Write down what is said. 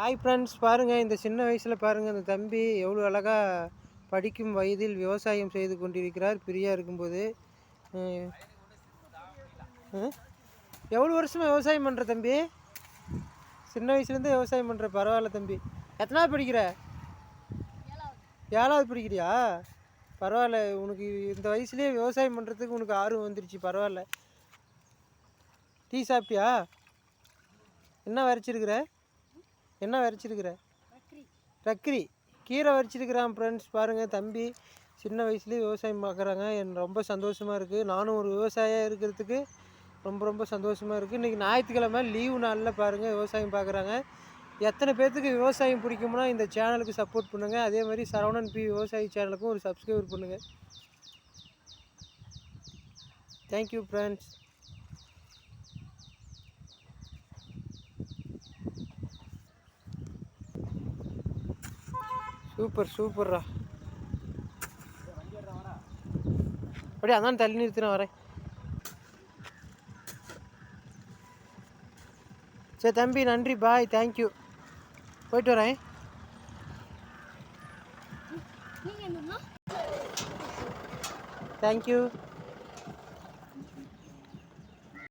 Hi friends பாருங்கள் இந்த சின்ன வயசில் பாருங்கள் இந்த தம்பி எவ்வளோ அழகாக படிக்கும் வயதில் விவசாயம் செய்து கொண்டிருக்கிறார் ஃப்ரீயாக இருக்கும்போது. எவ்வளோ வருஷமாக விவசாயம் பண்ணுற தம்பி? சின்ன வயசுலேருந்து விவசாயம் பண்ணுற பரவாயில்ல தம்பி. எத்தனாவது படிக்கிற? ஏழாவது படிக்கிறியா? பரவாயில்ல உனக்கு இந்த வயசுலேயே விவசாயம் பண்ணுறதுக்கு உனக்கு ஆர்வம் வந்துருச்சு பரவாயில்ல. டீ சாப்பிட்டியா? என்ன வரைச்சிருக்கிற? என்ன வரைச்சிருக்கிற? ரக்ரி கீரை வரைச்சிருக்கிறான் ஃப்ரெண்ட்ஸ் பாருங்கள் தம்பி சின்ன வயசுலேயே விவசாயம் பார்க்குறாங்க என் ரொம்ப சந்தோஷமாக இருக்குது நானும் ஒரு விவசாயியாக இருக்கிறதுக்கு ரொம்ப ரொம்ப சந்தோஷமாக இருக்குது இன்றைக்கி ஞாயிற்றுக்கிழமை லீவு நாளில் பாருங்கள் விவசாயம் பார்க்குறாங்க எத்தனை பேர்த்துக்கு விவசாயம் பிடிக்கும்னா இந்த சேனலுக்கு சப்போர்ட் பண்ணுங்கள் அதே மாதிரி சரவணன் பி விவசாயி சேனலுக்கும் ஒரு சப்ஸ்கிரைப் பண்ணுங்கள் தேங்க்யூ ஃப்ரெண்ட்ஸ் சூப்பர் சூப்பர்ரா. அப்படியே அதான் தள்ளி நிறுத்தி நான் வரேன். சரி தம்பி நன்றி பாய் தேங்க்யூ போயிட்டு வரேன். தேங்க்யூ